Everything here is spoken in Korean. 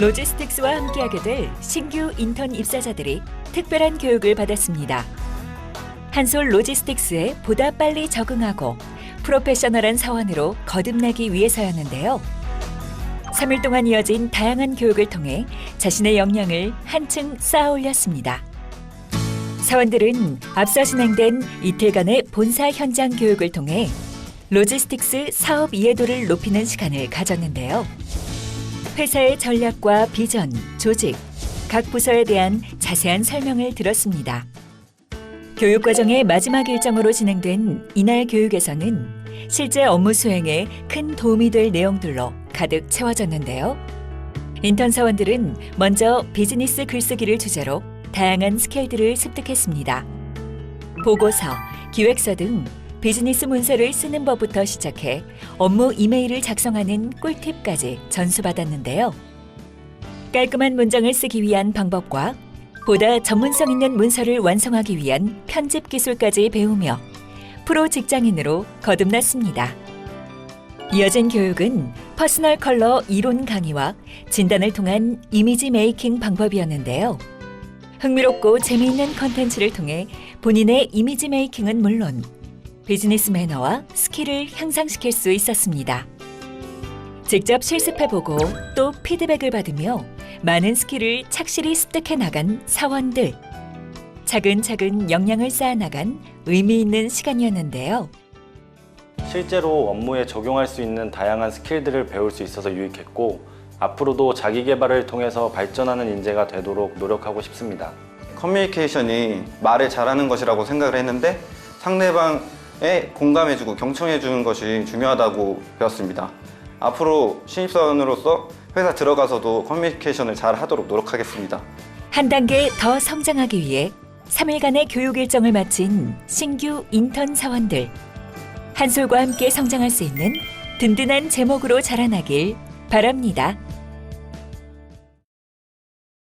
로지스틱스와 함께하게 될 신규 인턴 입사자들이 특별한 교육을 받았습니다. 한솔 로지스틱스에 보다 빨리 적응하고 프로페셔널한 사원으로 거듭나기 위해서였는데요. 3일 동안 이어진 다양한 교육을 통해 자신의 역량을 한층 쌓아 올렸습니다. 사원들은 앞서 진행된 이틀간의 본사 현장 교육을 통해 로지스틱스 사업 이해도를 높이는 시간을 가졌는데요. 회사의 전략과 비전, 조직, 각 부서에 대한 자세한 설명을 들었습니다. 교육 과정의 마지막 일정으로 진행된 이날 교육에서는 실제 업무 수행에 큰 도움이 될 내용들로 가득 채워졌는데요. 인턴 사원들은 먼저 비즈니스 글쓰기를 주제로 다양한 스킬들을 습득했습니다. 보고서, 기획서 등 비즈니스 문서를 쓰는 법부터 시작해 업무 이메일을 작성하는 꿀팁까지 전수받았는데요. 깔끔한 문장을 쓰기 위한 방법과 보다 전문성 있는 문서를 완성하기 위한 편집 기술까지 배우며 프로 직장인으로 거듭났습니다. 이어진 교육은 퍼스널 컬러 이론 강의와 진단을 통한 이미지 메이킹 방법이었는데요. 흥미롭고 재미있는 컨텐츠를 통해 본인의 이미지 메이킹은 물론 비즈니스 매너와 스킬을 향상시킬 수 있었습니다. 직접 실습해보고 또 피드백을 받으며 많은 스킬을 착실히 습득해 나간 사원들. 차근차근 역량을 쌓아나간 의미 있는 시간이었는데요. 실제로 업무에 적용할 수 있는 다양한 스킬들을 배울 수 있어서 유익했고 앞으로도 자기 개발을 통해서 발전하는 인재가 되도록 노력하고 싶습니다. 커뮤니케이션이 말을 잘하는 것이라고 생각을 했는데 상대방 에 공감해주고 경청해주는 것이 중요하다고 배웠습니다. 앞으로 신입사원으로서 회사 들어가서도 커뮤니케이션을 잘 하도록 노력하겠습니다. 한 단계 더 성장하기 위해 3일간의 교육 일정을 마친 신규 인턴 사원들. 한솔과 함께 성장할 수 있는 든든한 제목으로 자라나길 바랍니다.